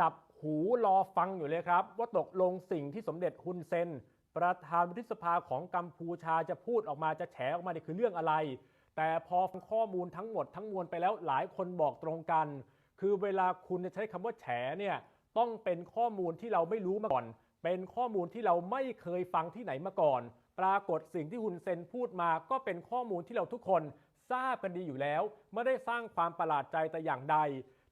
จับหูรอฟังอยู่เลยครับ ว่าตกลงสิ่งที่สมเด็จฮุนเซน ประธานวุฒิสภาของกัมพูชาจะพูดออกมาจะแฉออกมาเนี่ยคือเรื่องอะไร แต่พอฟังข้อมูลทั้งหมดทั้งมวลไปแล้วหลายคนบอกตรงกัน คือเวลาคุณจะใช้คำว่าแฉเนี่ยต้องเป็นข้อมูลที่เราไม่รู้มาก่อน เป็นข้อมูลที่เราไม่เคยฟังที่ไหนมาก่อน ปรากฏสิ่งที่ฮุนเซนพูดมาก็เป็นข้อมูลที่เราทุกคน ทราบกันดีอยู่แล้ว ไม่ได้สร้างความประหลาดใจแต่อย่างใด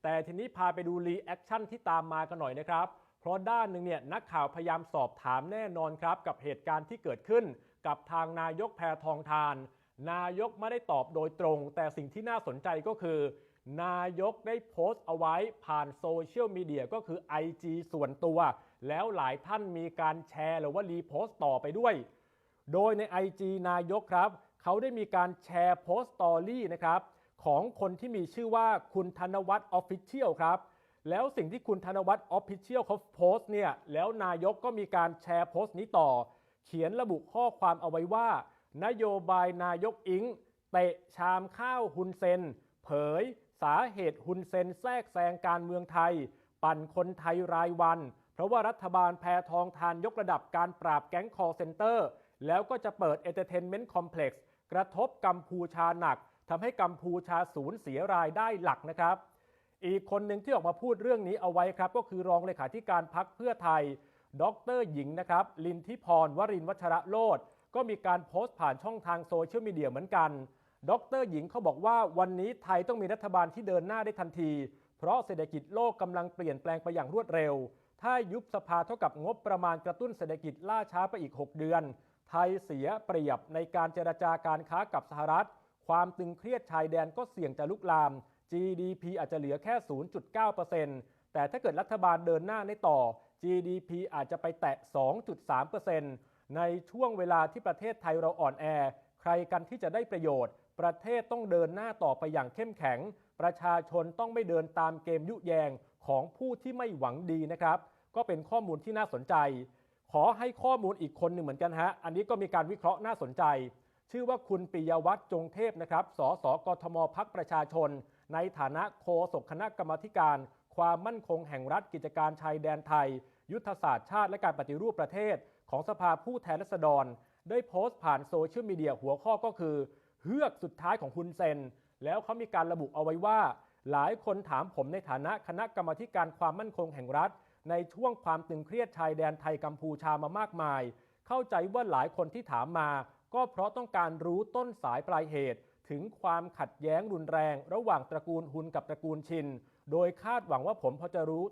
แต่ทีนี้พาไปดูรีแอคชั่นที่ตามมากันหน่อยนะครับ เพราะด้านหนึ่งเนี่ยนักข่าวพยายามสอบถามแน่นอนครับ กับเหตุการณ์ที่เกิดขึ้น กับทางนายกแพทองทาน นายกไม่ได้ตอบโดยตรง แต่สิ่งที่น่าสนใจก็คือ นายกได้โพสต์เอาไว้ผ่านโซเชียลมีเดียก็คือ IG ส่วนตัว แล้วหลายท่านมีการแชร์หรือว่ารีโพสต์ต่อไปด้วย โดยใน IG นายกครับ เขาได้มีการแชร์โพสต์สตอรี่นะครับของคนที่มีชื่อว่าคุณธนวัฒน์ออฟฟิเชียลครับ แล้วสิ่งที่คุณธนวัฒน์ออฟฟิเชียลเขาโพสต์เนี่ยแล้วนายกก็มีการแชร์โพสต์นี้ต่อ เขียนระบุข้อความเอาไว้ว่า นโยบายนายกอิงเตะชามข้าวฮุนเซน เผย สาเหตุฮุนเซนแทรกแซงการเมืองไทย ปั่นคนไทยรายวัน เพราะว่ารัฐบาลแพทองทานยกระดับการปราบแก๊งคอร์เซนเตอร์ แล้วก็จะเปิดเอเตอร์เทนเมนต์คอมเพล็กซ์ กระทบกัมพูชาหนักทำให้กัมพูชาสูญเสียรายได้หลักนะครับ อีกคนหนึ่งที่ออกมาพูดเรื่องนี้เอาไว้ครับ ก็คือรองเลขาธิการพักเพื่อไทย ดรหญิงนะครับ ลินทิพรวรินวัชระโลดก็มีการโพสต์ผ่านช่องทางโซเชียลมีเดียเหมือนกัน ดรหญิงเขาบอกว่าวันนี้ไทยต้องมีรัฐบาลที่เดินหน้าได้ทันที เพราะเศรษฐกิจโลกกำลังเปลี่ยนแปลงไปอย่างรวดเร็ว ถ้ายุบสภาเท่ากับงบประมาณกระตุ้นเศรษฐกิจล่าช้าไปอีก 6 เดือน ไทยเสียเปรียบในการเจรจาการค้ากับสหรัฐ ความตึงเครียดชายแดนก็เสี่ยงจะลุกลาม GDP อาจจะเหลือแค่ 0.9%แต่ถ้าเกิดรัฐบาลเดินหน้าในต่อ GDP อาจจะไปแตะ 2.3%ในช่วงเวลาที่ประเทศไทยเราอ่อนแอ ใครกันที่จะได้ประโยชน์ ประเทศต้องเดินหน้าต่อไปอย่างเข้มแข็ง ประชาชนต้องไม่เดินตามเกมยุแยงของผู้ที่ไม่หวังดีนะครับ ก็เป็นข้อมูลที่น่าสนใจ ขอให้ข้อมูลอีกคนหนึ่งเหมือนกันฮะ อันนี้ก็มีการวิเคราะห์น่าสนใจ ชื่อว่าคุณปิยวัฒน์จงเทพนะครับ สสกทมพักประชาชน ในฐานะโฆษกคณะกรรมการ ความมั่นคงแห่งรัฐกิจการชายแดนไทย ยุทธศาสตร์ชาติและการปฏิรูปประเทศ ของสภาผู้แทนราษฎร ได้โพสต์ผ่านโซเชียลมีเดียหัวข้อก็คือ เฮือกสุดท้ายของคุณเซน แล้วเขามีการระบุเอาไว้ว่า หลายคนถามผมในฐานะคณะกรรมการความมั่นคงแห่งรัฐ ในช่วงความตึงเครียดชายแดนไทยกัมพูชามามากมาย เข้าใจว่าหลายคนที่ถามมา ก็เพราะต้องการรู้ต้นสายปลายเหตุ ถึงความขัดแย้งรุนแรง ระหว่างตระกูลฮุนกับตระกูลชิน โดยคาดหวังว่าผมพอจะรู้